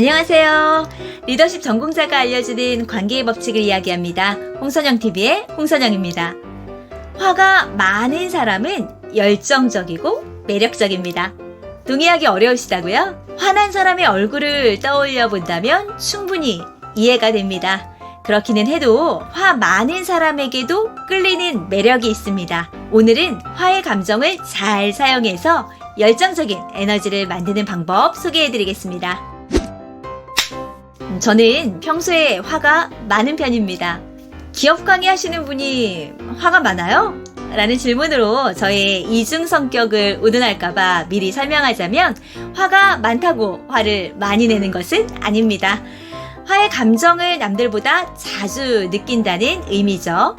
안녕하세요. 리더십 전공자가 알려주는 관계의 법칙을 이야기합니다. 홍선영TV의 홍선영입니다. 화가 많은 사람은 열정적이고 매력적입니다. 동의하기 어려우시다고요? 화난 사람의 얼굴을 떠올려 본다면 충분히 이해가 됩니다. 그렇기는 해도 화 많은 사람에게도 끌리는 매력이 있습니다. 오늘은 화의 감정을 잘 사용해서 열정적인 에너지를 만드는 방법 소개해 드리겠습니다. 음, 저는 평소에 화가 많은 편입니다. 기업 강의하시는 분이 화가 많아요? 라는 질문으로 저의 이중 성격을 의논할까봐 미리 설명하자면 화가 많다고 화를 많이 내는 것은 아닙니다. 화의 감정을 남들보다 자주 느낀다는 의미죠.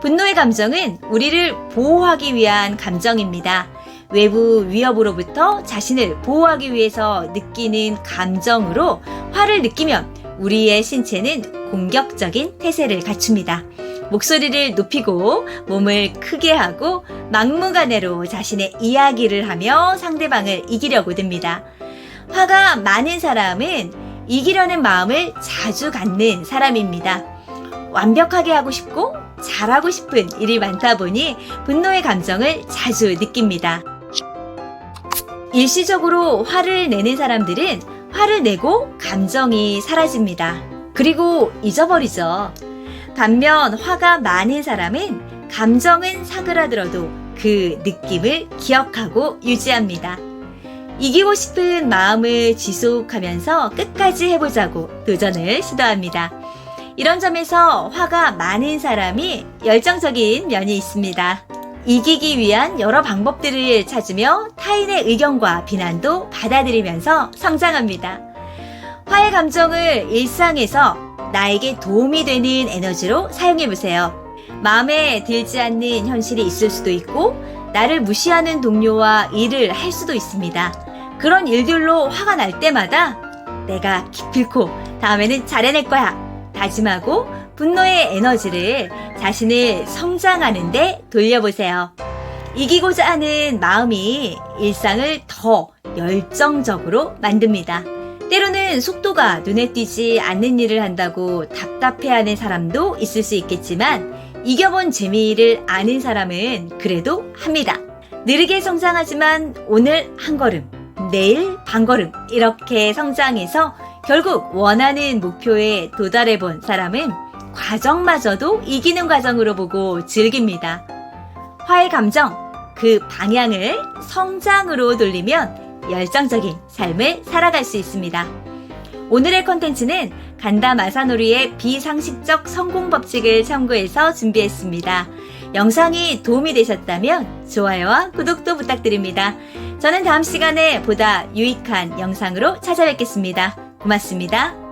분노의 감정은 우리를 보호하기 위한 감정입니다. 외부 위협으로부터 자신을 보호하기 위해서 느끼는 감정으로 화를 느끼면 우리의 신체는 공격적인 태세를 갖춥니다. 목소리를 높이고 몸을 크게 하고 막무가내로 자신의 이야기를 하며 상대방을 이기려고 듭니다. 화가 많은 사람은 이기려는 마음을 자주 갖는 사람입니다. 완벽하게 하고 싶고 잘하고 싶은 일이 많다 보니 분노의 감정을 자주 느낍니다. 일시적으로 화를 내는 사람들은 화를 내고 감정이 사라집니다. 그리고 잊어버리죠. 반면 화가 많은 사람은 감정은 사그라들어도 그 느낌을 기억하고 유지합니다. 이기고 싶은 마음을 지속하면서 끝까지 해보자고 도전을 시도합니다. 이런 점에서 화가 많은 사람이 열정적인 면이 있습니다. 이기기 위한 여러 방법들을 찾으며 타인의 의견과 비난도 받아들이면서 성장합니다. 화의 감정을 일상에서 나에게 도움이 되는 에너지로 사용해 보세요. 마음에 들지 않는 현실이 있을 수도 있고, 나를 무시하는 동료와 일을 할 수도 있습니다. 그런 일들로 화가 날 때마다 내가 기필코 다음에는 잘해낼 거야. 다짐하고 분노의 에너지를 자신을 성장하는데 돌려보세요. 이기고자 하는 마음이 일상을 더 열정적으로 만듭니다. 때로는 속도가 눈에 띄지 않는 일을 한다고 답답해하는 사람도 있을 수 있겠지만 이겨본 재미를 아는 사람은 그래도 합니다. 느리게 성장하지만 오늘 한 걸음, 내일 반 걸음 이렇게 성장해서 결국 원하는 목표에 도달해 본 사람은 과정마저도 이기는 과정으로 보고 즐깁니다. 화의 감정, 그 방향을 성장으로 돌리면 열정적인 삶을 살아갈 수 있습니다. 오늘의 컨텐츠는 간다 마사노리의 비상식적 성공 법칙을 참고해서 준비했습니다. 영상이 도움이 되셨다면 좋아요와 구독도 부탁드립니다. 저는 다음 시간에 보다 유익한 영상으로 찾아뵙겠습니다. 고맙습니다.